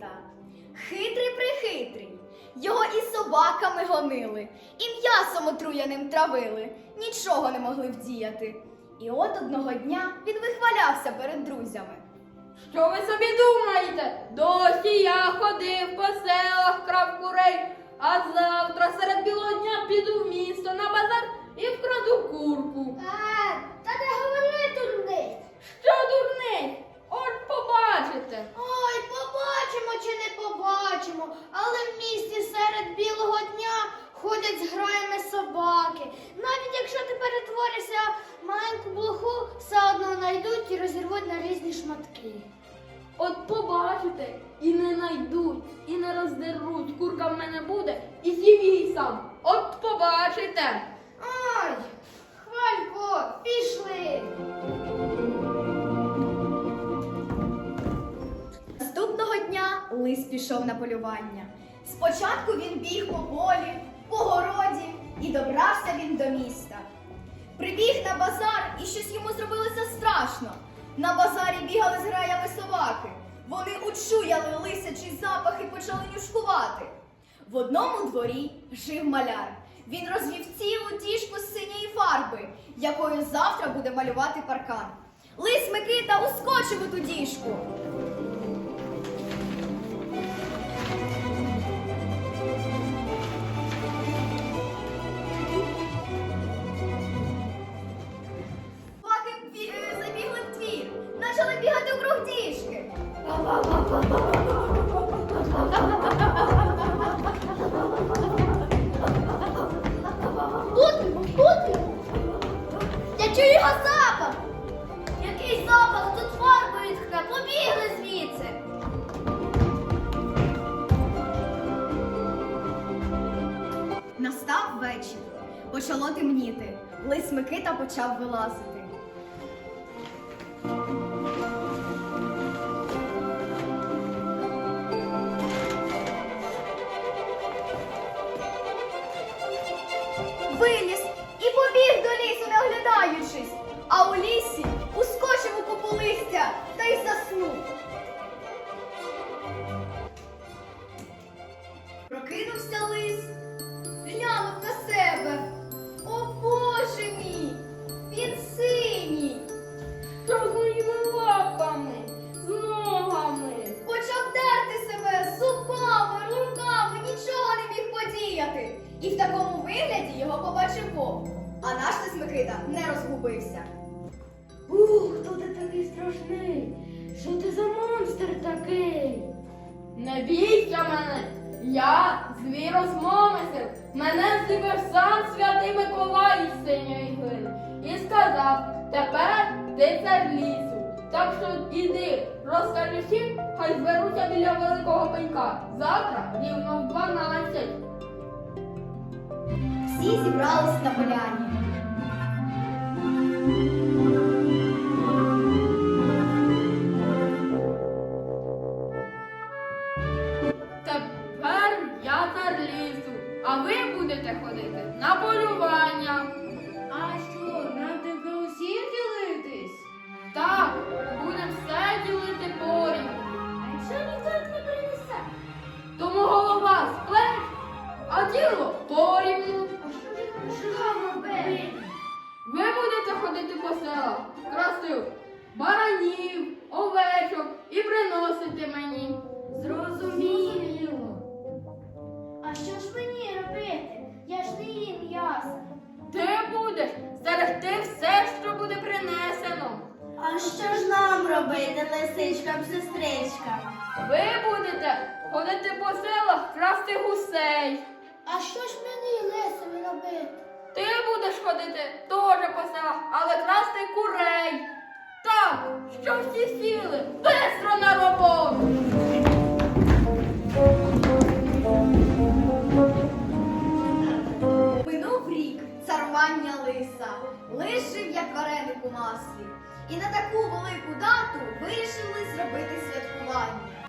Микита. Хитрий прихитрий. Його і собаками гонили, і м'ясом отруяним травили, нічого не могли вдіяти. І от одного дня він вихвалявся перед друзями. Що ви собі думаєте? Досі я ходив по селах крав курей, а завтра серед білого дня піду в місто на базар і вкраду курку. А, та не говори дурниць. Що дурний? От побачите. Ой, побачимо чи не побачимо, але в місті серед білого дня ходять з граями собаки. Навіть якщо ти перетворишся в маленьку блоху, все одно знайдуть і розірвуть на різні шматки. От побачите, і не найдуть, і не роздеруть. Курка в мене буде, і з'їм її сам. От побачите. Ай, Хвалько, пішли. Наступного дня лис пішов на полювання. Спочатку він біг по полі, по городі і добрався він до міста. Прибіг на базар і щось йому зробилося страшно. На базарі бігали з граями собаки. Вони учуяли лисячий запах і почали нюшкувати. В одному дворі жив маляр. Він розвів цілу діжку з синьої фарби, якою завтра буде малювати паркан. Лис Микита ускочив у ту діжку. Тут, тут. Я його запах. Який запах? Тут фарбою тхне. Побігли звідси. Настав вечір. Почало темніти. Лис Микита почав вилазити. Побачив вовк. А наш лис Микита не розгубився. Ух, хто ти такий страшний? Що ти за монстр такий? Не бійся мене! Я звір розмовисив. Мене зліпив сам святий Миколай із синьої глини і сказав, тепер ти цар лісу. Так що іди, розкажи всім, хай зберуться біля великого пенька. Завтра рівно в 12. Всі зібрались на поляні. Тепер я цар лісу, а ви будете ходити на полювання. А що, нам тебе усім ділитись? Так, будемо все ділити порівну. А якщо ніхто не принесе? Тому голова з плеч, а тіло порівну. Робити? Ви будете ходити по селах, красти баранів, овечок і приносити мені. Зрозуміло. А що ж мені робити? Я ж не їм м'яса. Ти будеш стерегти все, що буде принесено. А що ж нам робити, лисичкам, сестричкам? Ви будете ходити по селах, красти гусей. А що ж мені лисові робити? Ти будеш ходити теж по селах, але красти курей. Так, що всі сіли, бистро на роботу. Минув рік царування лиса, лишив як вареник у маслі. І на таку велику дату вирішили зробити святкування.